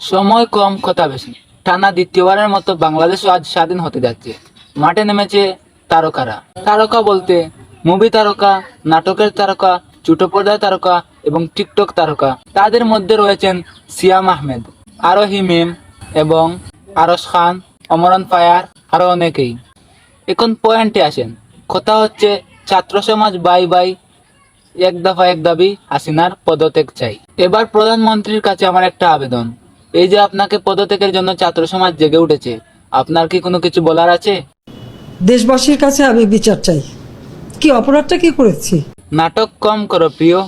সময় কম, কথা বেশি। টানা দ্বিতীয়বারের মতো বাংলাদেশও আজ স্বাধীন হতে যাচ্ছে। মাঠে নেমেছে তারকারা। তারকা বলতে মুভি তারকা, নাটকের তারকা, ছোট পর্দার তারকা এবং টিকটক তারকা। তাদের মধ্যে রয়েছেন সিয়াম আহমেদ আরও হিমেম এবং আরশ খান, অমরন ফায়ার, আরও অনেকেই। এখন পয়েন্টে আসেন। কথা হচ্ছে, ছাত্র সমাজ বাই বাই, এক দফা এক দাবি, হাসিনার পদত্যাগ চাই। এবার প্রধানমন্ত্রীর কাছে আমার একটা আবেদন। এই যে আপনাকে পদত্যাগের জন্য ছাত্র সমাজ জেগে উঠেছে আপনার কি কোনো কিছু বলার আছে? দেশবাসীর কাছে আমি বিচার চাই। কি অপরাধটা কি করেছি? নাটক কম করো প্রিয়।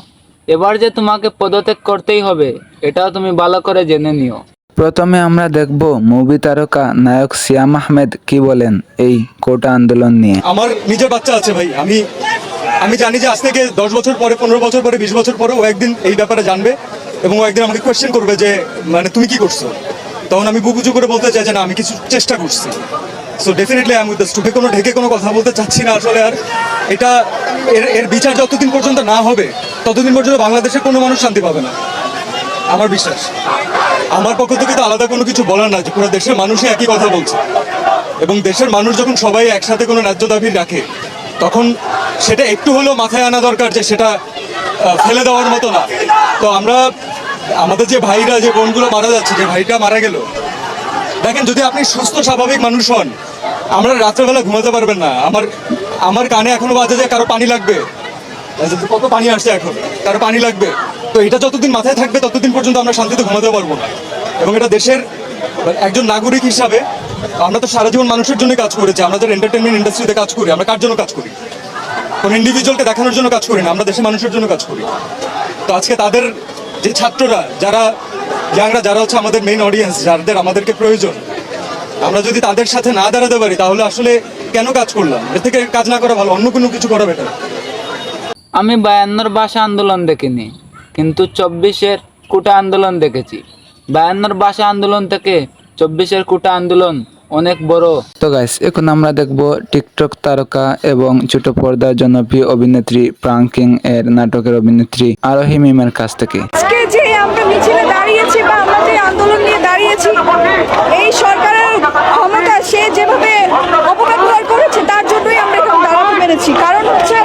এবার যে তোমাকে পদত্যাগ করতেই হবে এটাও তুমি ভালো করে জেনে নিও। প্রথমে আমরা দেখব মুভি তারকা নায়ক সিয়াম আহমেদ কি বলেন এই কোটা আন্দোলন নিয়ে। আমার নিজের বাচ্চা আছে ভাই আমি আমি জানি যে আজ থেকে দশ বছর পরে পনেরো বছর পরে বিশ বছর পরে ও একদিন এই ব্যাপারে জানবে। এবং একদিন আমাকে কোয়েশ্চেন করবে যে মানে তুমি কি করছ? তখন আমি বুকুচু করে বলতে চাই যে, না, আমি কিছু চেষ্টা করছি। সো ডেফিনেটলি আমি উইথ স্টুপে কোনো ঢেকে কোনো কথা বলতে চাচ্ছি না আসলে আর। এটা এর এর বিচার যতদিন পর্যন্ত না হবে, ততদিন পর্যন্ত বাংলাদেশের কোনো মানুষ শান্তি পাবে না। আমার বিশ্বাস। আমার পক্ষ থেকে তো আলাদা কোনো কিছু বলার না যে, পুরো দেশের মানুষই একই কথা বলছে। এবং দেশের মানুষ যখন সবাই একসাথে কোনো ন্যায্য দাবি রাখে, তখন সেটা একটু হলেও মাথায় আনা দরকার যে, সেটা ফেলে দেওয়ার মতো না। তো আমরা, আমাদের যে ভাইরা, যে বোনগুলো মারা যাচ্ছে, যে ভাইটা মারা গেল, দেখেন যদি আপনি সুস্থ, স্বাভাবিক মানুষ হন, আমরা রাত্রেবেলা ঘুমাতে পারবেন না। আমার আমার কানে এখনও বাজে যে কারও পানি লাগবে। কত পানি আসছে এখন? কারও পানি লাগবে। তো এটা যতদিন মাথায় থাকবে, ততদিন পর্যন্ত আমরা শান্তিতে ঘুমাতে পারব না। এবং এটা দেশের একজন নাগরিক হিসাবে আমরা তো সারা জীবন মানুষের জন্য কাজ করেছি। আমরা যারা এন্টারটেনমেন্ট ইন্ডাস্ট্রিতে কাজ করি। আমরা কার জন্য কাজ করি? কোন ইন্ডিভিজুয়ালকে দেখানোর জন্য কাজ করি না। আমরা দেশের মানুষের জন্য কাজ করি। তো আজকে তাদের যে ছাত্ররা, যারা ইয়াংরা, যারা হচ্ছে আমাদের মেইন অডিয়েন্স যাদের আমাদেরকে প্রয়োজন, আমরা যদি তাদের সাথে না দাঁড়াতে পারি, তাহলে আসলে কেন কাজ করলাম? এর থেকে কাজ না করা ভালো, অন্য কোনো কিছু করা বেটার আমি বায়ান্নর ভাষা আন্দোলন দেখিনি, কিন্তু চব্বিশের কুটা আন্দোলন দেখেছি। বায়ান্নর ভাষা আন্দোলন থেকে চব্বিশের কুটা আন্দোলন অনেক বড়। তো গাইস এখন আমরা দেখব টিকটক তারকা এবং ছোট পর্দার জনপ্রিয় অভিনেত্রী প্রাঙ্কিং এর নাটকের অভিনেত্রী আরোহি মিমের কাছ থেকে। আজকে যে আমরা মিছিলে দাঁড়িয়েছি বা আমরা যে আন্দোলন নিয়ে দাঁড়িয়েছি এই সরকারের ক্ষমতা সে যেভাবে অপব্যবহার করেছে তার জন্যই আমরা এখানে দাঁড়াতে পেরেছি কারণ হচ্ছে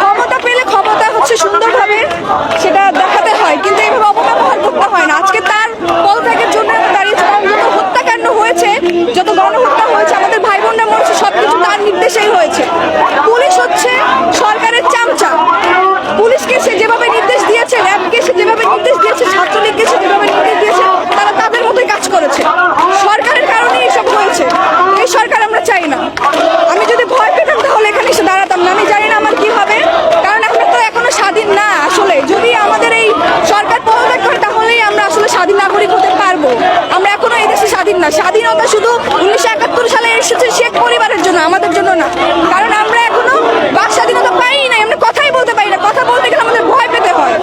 ক্ষমতা পেলে ক্ষমতা হচ্ছে সুন্দরভাবে সেটা দেখাতে হয় কিন্তু এইভাবে অপব্যবহার করতে হয় না আজকে তার পদত্যাগের জন্য আমরা দাঁড়িয়েছি কারণ যত হত্যাকাণ্ড হয়েছে যত গণহত্যা হয়েছে আমাদের ভাই বোনরা মরেছে সবকিছু তার নির্দেশেই হয়েছে পুলিশ হচ্ছে সরকারের চামচা পুলিশকে সে যেভাবে নির্দেশ দিয়েছে র্যাবকে সে যেভাবে নির্দেশ দিয়েছে ছাত্রলীগকে সে যেভাবে নির্দেশ দিয়েছে তারা তাদের মতোই কাজ করেছে সরকারের কারণে এসব হয়েছে এই সরকার আমরা চাই না আমি যদি ভয় পেতাম তাহলে এখানে এসে দাঁড়াতাম না আমি জানি না আমার কি হবে কারণ আমরা তো এখনও স্বাধীন না আসলে যদি আমাদের এই সরকার পদত্যাগ করে তাহলেই আমরা আসলে স্বাধীন নাগরিক হতে পারব আমরা এখনও এই দেশে স্বাধীন না। স্বাধীনতা শুধু উনিশশো একাত্তর সালে এসেছে শেখ পরিবারের জন্য আমাদের জন্য না। কারণ আমরা এখনও বাক স্বাধীনতা পাই নাই আমরা কথাই বলতে পারি না কথা বলতে গেলে আমাদের ভয় পেতে হয়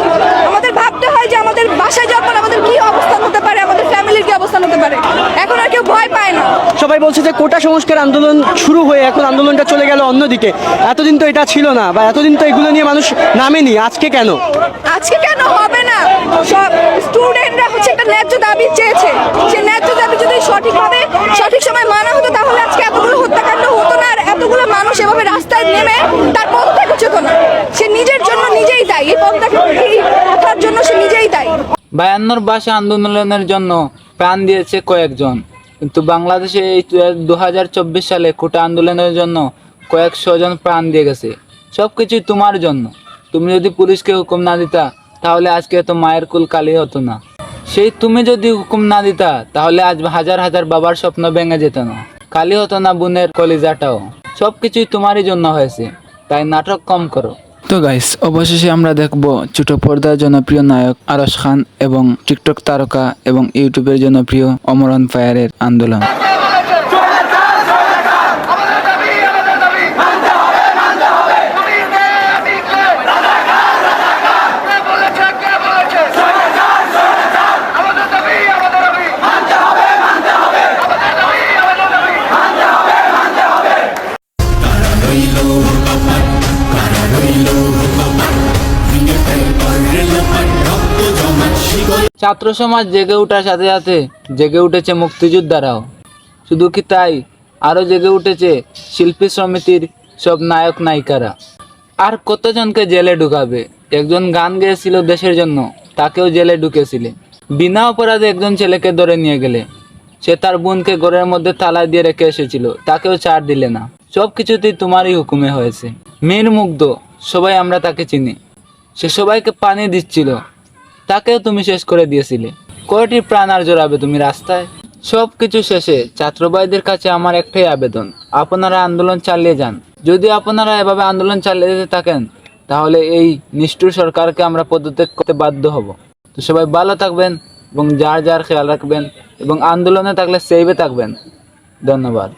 আমাদের ভাবতে হয় যে আমাদের বাসায় যাওয়ার পর আমাদের কি অবস্থান হতে পারে আমাদের ফ্যামিলির কি অবস্থান হতে পারে এখন আর কেউ ভয় পায় না সবাই বলছে যে কোটা সংস্কার আন্দোলন শুরু হয়ে এখন আন্দোলনটা চলে গেল অন্যদিকে। এতদিন তো এটা ছিল না বা এতদিন তো এগুলো নিয়ে মানুষ নামেনি আজকে কেন? আজকে কেন হবে না? সব স্টুডেন্টরা হচ্ছে একটা ন্যায্য দাবি চেয়েছে। সে ন্যায্য দাবি যদি সঠিকভাবে সঠিক সময় মানা হতো তাহলে আজকে এতগুলো হত্যাকাণ্ড হতো না আর এতগুলো মানুষ এভাবে রাস্তায় নেমে তার পদত্যাগ হচ্ছে না। সে নিজের জন্য নিজেই দায়ী এই পদত্যাগ জন্য সে নিজেই দায়ী? বায়ান্নর ভাষা আন্দোলনের জন্য প্রাণ দিয়েছে কয়েকজন। কিন্তু বাংলাদেশে এই দু হাজার চব্বিশ সালে কোটা আন্দোলনের জন্য কয়েকশো জন প্রাণ দিয়ে গেছে। সব কিছুই তোমার জন্য। তুমি যদি পুলিশকে হুকুম না দিতা, তাহলে আজকে এত মায়ের কুল কালি হতো না। সেই তুমি যদি হুকুম না দিতা, তাহলে আজ হাজার হাজার বাবার স্বপ্ন ভেঙে যেত না। কালি হতো না বোনের কলিজাটাও। সব কিছুই তোমারই জন্য হয়েছে। তাই নাটক কম করো। তো গাইস অবশেষে আমরা দেখব ছোট পর্দার জনপ্রিয় নায়ক আরশ খান এবং টিকটক তারকা এবং ইউটিউবের জনপ্রিয় অমরন ফায়ারের আন্দোলন। ছাত্র সমাজ জেগে ওঠার সাথে সাথে জেগে উঠেছে মুক্তিযোদ্ধারাও। শুধু কি তাই? আরও জেগে উঠেছে শিল্পী সমিতির সব নায়ক নায়িকারা। আর কতজনকে জেলে ঢুকাবে? একজন গান গেয়েছিল দেশের জন্য, তাকেও জেলে ঢুকেছিলে। বিনা অপরাধে একজন ছেলেকে ধরে নিয়ে গেলে। সে তার বোনকে ঘরের মধ্যে তালা দিয়ে রেখে এসেছিল, তাকেও ছাড় দিলে না। সব কিছুতেই তোমারই হুকুমে হয়েছে। মেয়ের মুগ্ধ, সবাই আমরা তাকে চিনি। সে সবাইকে পানি দিচ্ছিল। তাকেও তুমি শেষ করে দিয়েছিলে। কয়টি প্রাণ আর জড়াবে তুমি রাস্তায়? সব কিছু শেষে ছাত্রবাইদের কাছে আমার একটাই আবেদন, আপনারা আন্দোলন চালিয়ে যান। যদি আপনারা এভাবে আন্দোলন চালিয়ে যেতে থাকেন, তাহলে এই নিষ্ঠুর সরকারকে আমরা পদত্যাগ করতে বাধ্য হব। তো সবাই ভালো থাকবেন এবং যার যার খেয়াল রাখবেন এবং আন্দোলনে থাকলে সেভে থাকবেন। ধন্যবাদ।